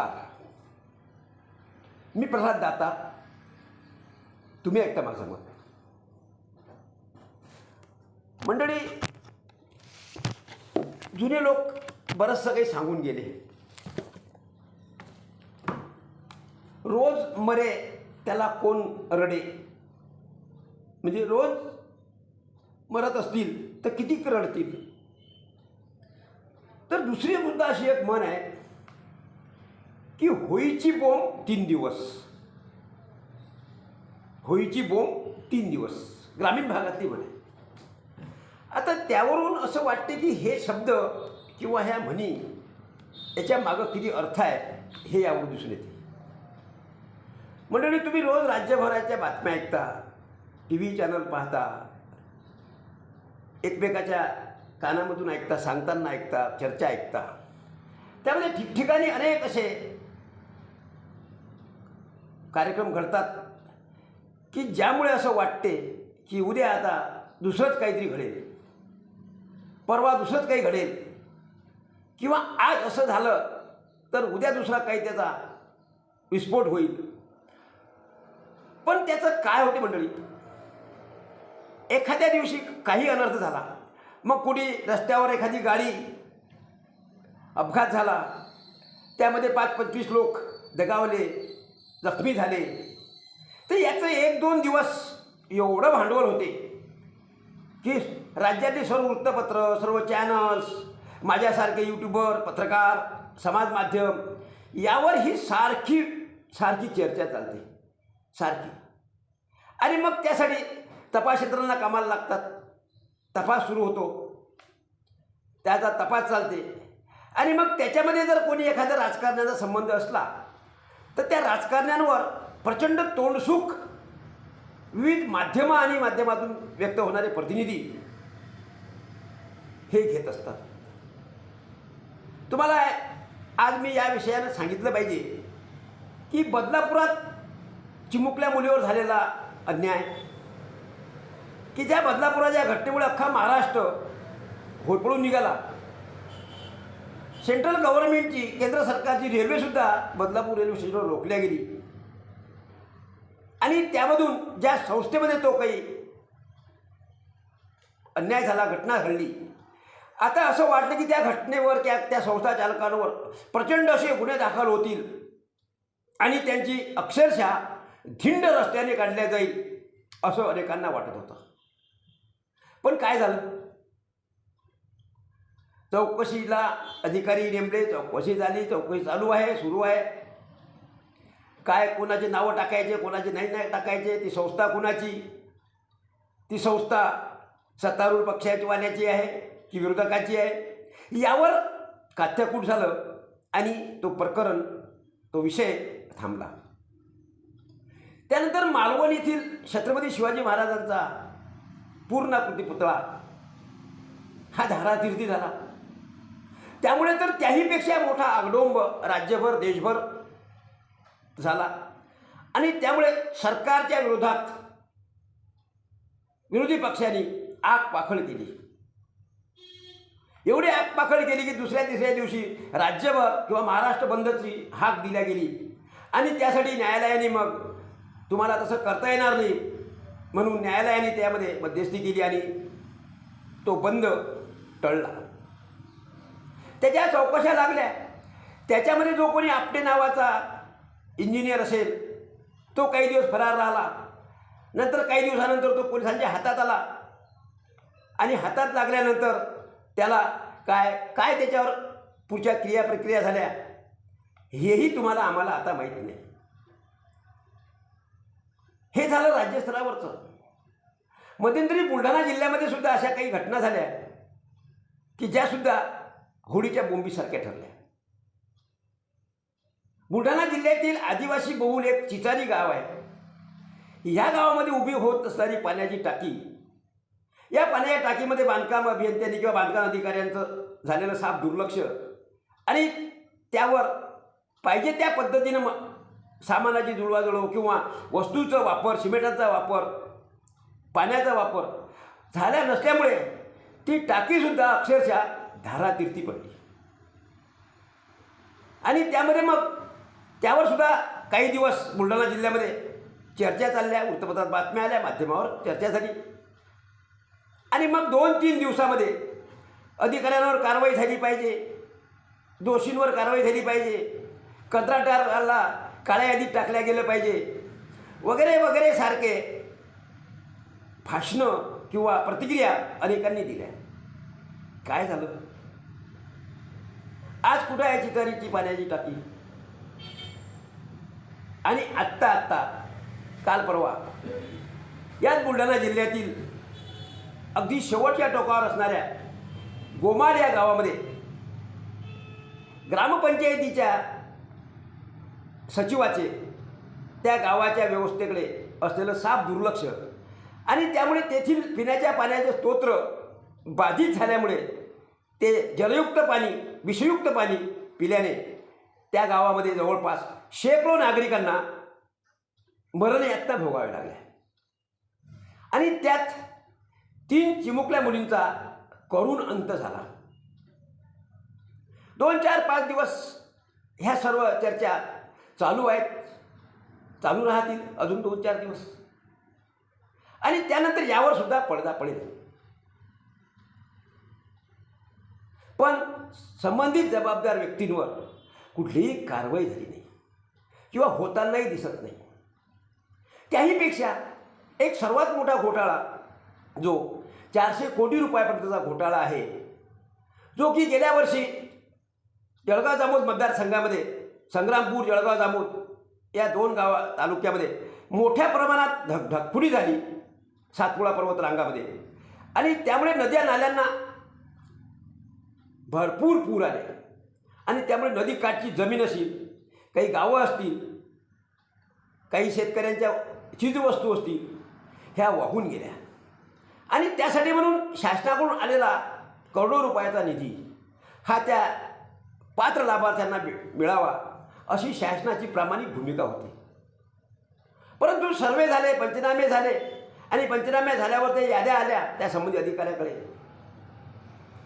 नमस्कार मी प्रसाद दाता तुम्ही ऐकता माझं मत. मंडळी जुने लोक बरंचसं काही सांगून गेले. रोज मरे त्याला कोण रडे? म्हणजे रोज मरत असतील तर किती रडतील? तर दुसरी मुद्दा अशी एक म्हण आहे की होळीची बोंब तीन दिवस. होळीची बोंब तीन दिवस. ग्रामीण भागातली म्हणे. आता त्यावरून असं वाटते की हे शब्द किंवा ह्या म्हणी याच्या मागं किती अर्थ आहे हे यावरून दिसून येते. मंडळी तुम्ही रोज राज्यभराच्या बातम्या ऐकता टी व्ही चॅनल पाहता एकमेकाच्या कानामधून ऐकता सांगताना ऐकता चर्चा ऐकता. त्यामध्ये ठिकठिकाणी अनेक असे कार्यक्रम घडतात की ज्यामुळे असं वाटते की उद्या आता दुसरंच काहीतरी घडेल. परवा दुसरंच काही घडेल. किंवा आज असं झालं तर उद्या दुसरा काही त्याचा विस्फोट होईल. पण त्याचं काय होते मंडळी? एखाद्या दिवशी काही अनर्थ झाला. मग कुणी रस्त्यावर एखादी गाडी अपघात झाला. त्यामध्ये पाच पंचवीस लोक दगावले. जखमी झाले. तर याचं एक दोन दिवस एवढं भांडवल होते. की राज्यातील सर्व वृत्तपत्र सर्व चॅनल्स माझ्यासारखे यूट्यूबर पत्रकार समाज माध्यम यावर ही सारखी सारखी चर्चा चालते. सारखी. आणि मग त्यासाठी तपास यंत्रणा कामाला लागतात. तपास सुरू होतो. त्याचा तपास चालते. आणि मग त्याच्यामध्ये जर कोणी एखादा राजकारणाचा संबंध असला तर त्या राजकारण्यांवर प्रचंड तोंडसुख विविध माध्यमं आणि माध्यमातून व्यक्त होणारे प्रतिनिधी हे घेत असतात. तुम्हाला आज मी या विषयानं सांगितलं पाहिजे की बदलापुरात चिमुकल्या मुलीवर झालेला अन्याय की ज्या बदलापुराच्या घटनेमुळे अख्खा महाराष्ट्र होटपळून निघाला सेंट्रल गव्हर्नमेंटची केंद्र सरकारची रेल्वेसुद्धा बदलापूर रेल्वे स्टेशनवर रोखल्या गेली. आणि त्यामधून ज्या संस्थेमध्ये तो काही अन्याय झाला घटना घडली. आता असं वाटलं की त्या घटनेवर त्या त्या संस्था चालकांवर प्रचंड असे गुन्हे दाखल होतील. आणि त्यांची अक्षरशः धिंड रस्त्याने काढल्या जाईल असं अनेकांना वाटत होतं. पण काय झालं? चौकशीला अधिकारी नेमले चौकशी झाली चौकशी चालू आहे सुरू आहे. काय कोणाचे नावं टाकायचे कोणाचे नाही नाही टाकायचे ती संस्था कोणाची? ती संस्था सत्तारूढ पक्षाची वाल्याची आहे की विरोधकाची आहे? यावर काथ्याकूट झालं आणि तो प्रकरण तो विषय थांबला. त्यानंतर मालवण येथील छत्रपती शिवाजी महाराजांचा पूर्णाकृती पुतळा हा धारातीर्थी झाला. त्यामुळे तर त्याहीपेक्षा मोठा आगडोंब राज्यभर देशभर झाला. आणि त्यामुळे सरकारच्या विरोधात विरोधी पक्षांनी आग पाखळ केली. एवढी आग पाखळ केली की दुसऱ्या तिसऱ्या दिवशी राज्यभर किंवा महाराष्ट्र बंदची हाक दिल्या गेली. आणि त्यासाठी न्यायालयाने मग तुम्हाला तसं करता येणार नाही म्हणून न्यायालयाने त्यामध्ये मध्यस्थी केली आणि तो बंद टळला. त्याच्या चौकशा लागल्या त्याच्यामध्ये जो कोणी आपटे नावाचा इंजिनियर असेल तो काही दिवस फरार राहिला. नंतर काही दिवसानंतर तो पोलिसांच्या हातात आला. आणि हातात लागल्यानंतर त्याला काय काय त्याच्यावर पुढच्या क्रिया प्रक्रिया झाल्या हेही तुम्हाला आम्हाला आता माहीत नाही. हे झालं राज्यस्तरावरचं. मध्यंतरी बुलढाणा जिल्ह्यामध्ये सुद्धा अशा काही घटना झाल्या की ज्यासुद्धा होडीच्या बोंबीसारख्या ठरल्या. बुलढाणा जिल्ह्यातील आदिवासी बहुल एक चिचारी गाव आहे. ह्या गावामध्ये उभी होत असणारी पाण्याची टाकी या पाण्याच्या टाकीमध्ये बांधकाम अभियंत्यांनी किंवा बांधकाम अधिकाऱ्यांचं झालेलं साफ दुर्लक्ष आणि त्यावर पाहिजे त्या पद्धतीनं सामानाची जुळवाजुळव किंवा वस्तूचा वापर सिमेंटाचा वापर पाण्याचा वापर झाल्या नसल्यामुळे ती टाकीसुद्धा अक्षरशः धारातीर्थी पडली. आणि त्यामध्ये मग त्यावर सुद्धा काही दिवस बुलढाणा जिल्ह्यामध्ये चर्चा चालल्या वृत्तपत्रात बातम्या आल्या माध्यमावर चर्चा झाली. आणि मग दोन तीन दिवसामध्ये अधिकाऱ्यांवर कारवाई झाली पाहिजे दोषींवर कारवाई झाली पाहिजे कंत्राटदाराला काळ्या यादीत टाकल्या गेलं पाहिजे वगैरे वगैरे सारखे भाषणं किंवा प्रतिक्रिया अनेकांनी दिल्या. काय झालं? आज कुठं आहे चिकारीची पाण्याची टाकी? आणि आत्ता आत्ता काल परवा याच बुलढाणा जिल्ह्यातील अगदी शेवटच्या टोकावर असणाऱ्या गोमाड या गावामध्ये ग्रामपंचायतीच्या सचिवाचे त्या गावाच्या व्यवस्थेकडे असलेलं साफ दुर्लक्ष आणि त्यामुळे तेथील पिण्याच्या पाण्याचे स्तोत्र बाधित झाल्यामुळे ते जलयुक्त पाणी विषयुक्त पाणी पिल्याने त्या गावामध्ये जवळपास शेकडो नागरिकांना मरण यातना भोगाव्या लागल्या. आणि त्यात तीन चिमुकल्या मुलींचा करुण अंत झाला. दोन चार पाच दिवस ह्या सर्व चर्चा चालू आहेत. चालू राहतील अजून दोन चार दिवस. आणि त्यानंतर यावर सुद्धा पडदा पडेल. पण संबंधित जबाबदार व्यक्तींवर कुठलीही कारवाई झाली नाही. किंवा होतानाही दिसत नाही. त्याहीपेक्षा एक सर्वात मोठा घोटाळा जो चारशे कोटी रुपयापर्यंतचा घोटाळा आहे जो की गेल्या वर्षी जळगाव जामोद मतदारसंघामध्ये संग्रामपूर जळगाव जामोद या दोन गावा तालुक्यामध्ये मोठ्या प्रमाणात धग ढगफुटी झाली सातपुडा पर्वत रांगामध्ये आणि त्यामुळे नद्या नाल्यांना भरपूर पूर आले. आणि त्यामुळे नदीकाठची जमीन असेल काही गावं असतील काही शेतकऱ्यांच्या चीजवस्तू असतील ह्या वाहून गेल्या. आणि त्यासाठी म्हणून शासनाकडून आलेला करोडो रुपयाचा निधी हा त्या पात्र लाभार्थ्यांना मिळावा अशी शासनाची प्रामाणिक भूमिका होती. परंतु सर्वे झाले पंचनामे झाले आणि पंचनामे झाल्यावर ते याद्या आल्या त्यासंबंधी अधिकाऱ्याकडे.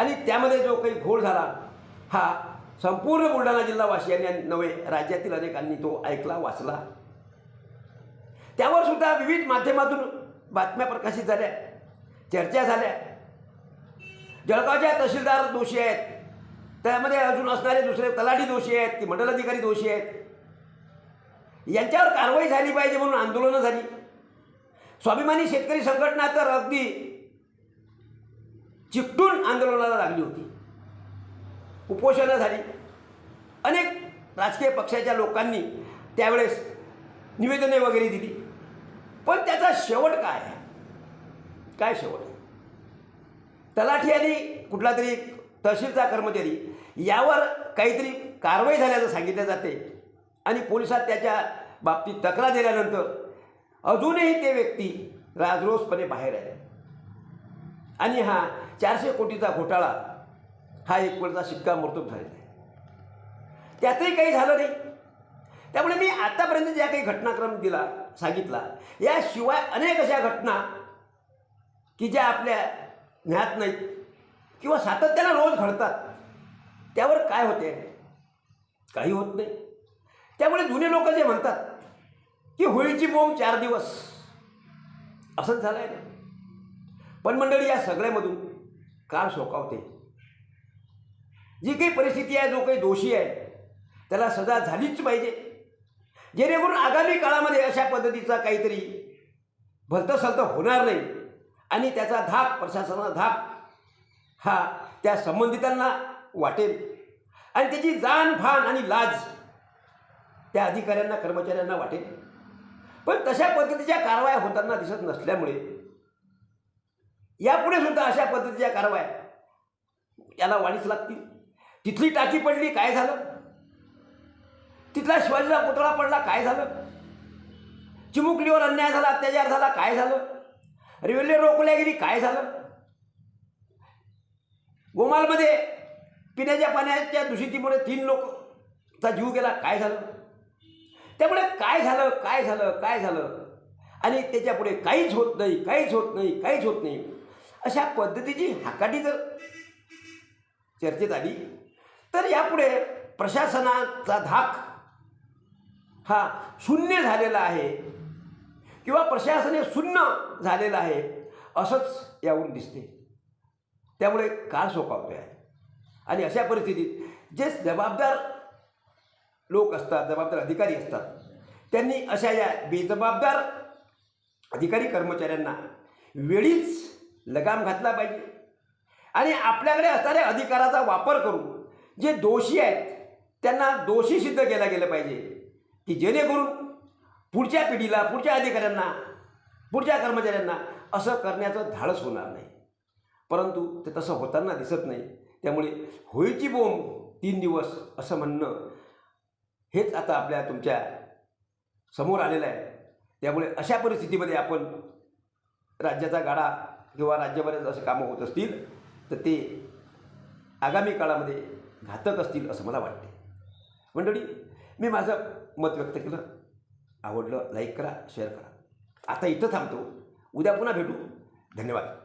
आणि त्यामध्ये जो काही घोळ झाला हा संपूर्ण बुलढाणा जिल्हावासियांनी नव्हे राज्यातील अनेकांनी तो ऐकला वाचला. त्यावर सुद्धा विविध माध्यमातून बातम्या प्रकाशित झाल्या चर्चा झाल्या. जळगावच्या तहसीलदार दोषी आहेत. त्यामध्ये अजून असणारे दुसरे तलाठी दोषी आहेत की मंडलाधिकारी दोषी आहेत. यांच्यावर कारवाई झाली पाहिजे म्हणून आंदोलनं झाली. स्वाभिमानी शेतकरी संघटना तर अगदी चिकटून आंदोलनाला लागली होती. उपोषणं झाली. अनेक राजकीय पक्षाच्या लोकांनी त्यावेळेस निवेदने वगैरे दिली. पण त्याचा शेवट काय? काय शेवट? तलाठी आणि कुठला तरी तहसीलचा कर्मचारी. यावर काहीतरी कारवाई झाल्याचं सांगितलं जाते. आणि पोलिसात त्याच्या बाबतीत तक्रार दिल्यानंतर अजूनही ते व्यक्ती राजरोसपणे बाहेर आले. आणि हा चारशे कोटीचा घोटाळा हा एक वेळचा शिक्कामोर्तब झालेला आहे. त्यातही काही झालं नाही. त्यामुळे मी आतापर्यंत ज्या काही घटनाक्रम दिला सांगितला याशिवाय अनेक अशा घटना की ज्या आपल्या ज्ञात नाहीत किंवा सातत्यानं रोज घडतात. त्यावर काय होते? काही होत नाही. त्यामुळे जुने लोक जे म्हणतात की होळीची बोंब चार दिवस असंच झालं आहे ना. पण मंडळी या सगळ्यामधून काळ शोकावते. जी काही परिस्थिती आहे जो काही दोषी आहे त्याला सजा झालीच पाहिजे. जेणेकरून आगामी काळामध्ये अशा पद्धतीचा काहीतरी भलतंसलतं होणार नाही. आणि त्याचा धाक प्रशासनाचा धाक हा त्या संबंधितांना वाटेल. आणि त्याची जाणभान आणि लाज त्या अधिकाऱ्यांना कर्मचाऱ्यांना वाटेल. पण तशा पद्धतीच्या कारवाया होताना दिसत नसल्यामुळे यापुढे सुद्धा अशा पद्धतीच्या कारवाया याला वाढीच लागतील. तिथली टाकी पडली काय झालं? तिथला शिवाजीचा पुतळा पडला काय झालं? चिमुकलीवर अन्याय झाला अत्याचार झाला काय झालं? रेल्वे रोखल्या गेली काय झालं? गोमालमध्ये पिण्याच्या पाण्याच्या दूषितीमुळे तीन लोकचा जीव गेला काय झालं? त्यामुळे काय झालं काय झालं काय झालं? आणि त्याच्यापुढे काहीच होत नाही काहीच होत नाही काहीच होत नाही. अशा पद्धतीची हाकाटी जर चर्चेत आली तर यापुढे प्रशासनाचा धाक हा शून्य झालेला आहे किंवा प्रशासन हे शून्य झालेलं आहे असंच यावरून दिसते. त्यामुळे काळ सोपावतो आहे आणि अशा परिस्थितीत जे जबाबदार लोक असतात जबाबदार अधिकारी असतात त्यांनी अशा या बेजबाबदार अधिकारी कर्मचाऱ्यांना वेळीच लगाम घातला पाहिजे. आणि आपल्याकडे असणाऱ्या अधिकाराचा वापर करून जे दोषी आहेत त्यांना दोषी सिद्ध केला गेलं पाहिजे. की जेणेकरून पुढच्या पिढीला पुढच्या अधिकाऱ्यांना पुढच्या कर्मचाऱ्यांना असं करण्याचं धाडस होणार नाही. परंतु ते तसं होताना दिसत नाही. त्यामुळे होळीची बोंब तीन दिवस असं म्हणणं हेच आता आपल्या तुमच्यासमोर आलेलं आहे. त्यामुळे अशा परिस्थितीमध्ये आपण राज्याचा गाडा किंवा राज्यभरात असे कामं होत असतील तर ते आगामी काळामध्ये घातक असतील असं मला वाटते. मंडळी मी माझं मत व्यक्त केलं. आवडलं लाईक करा शेअर करा. आता इथं थांबतो. उद्या पुन्हा भेटू. धन्यवाद.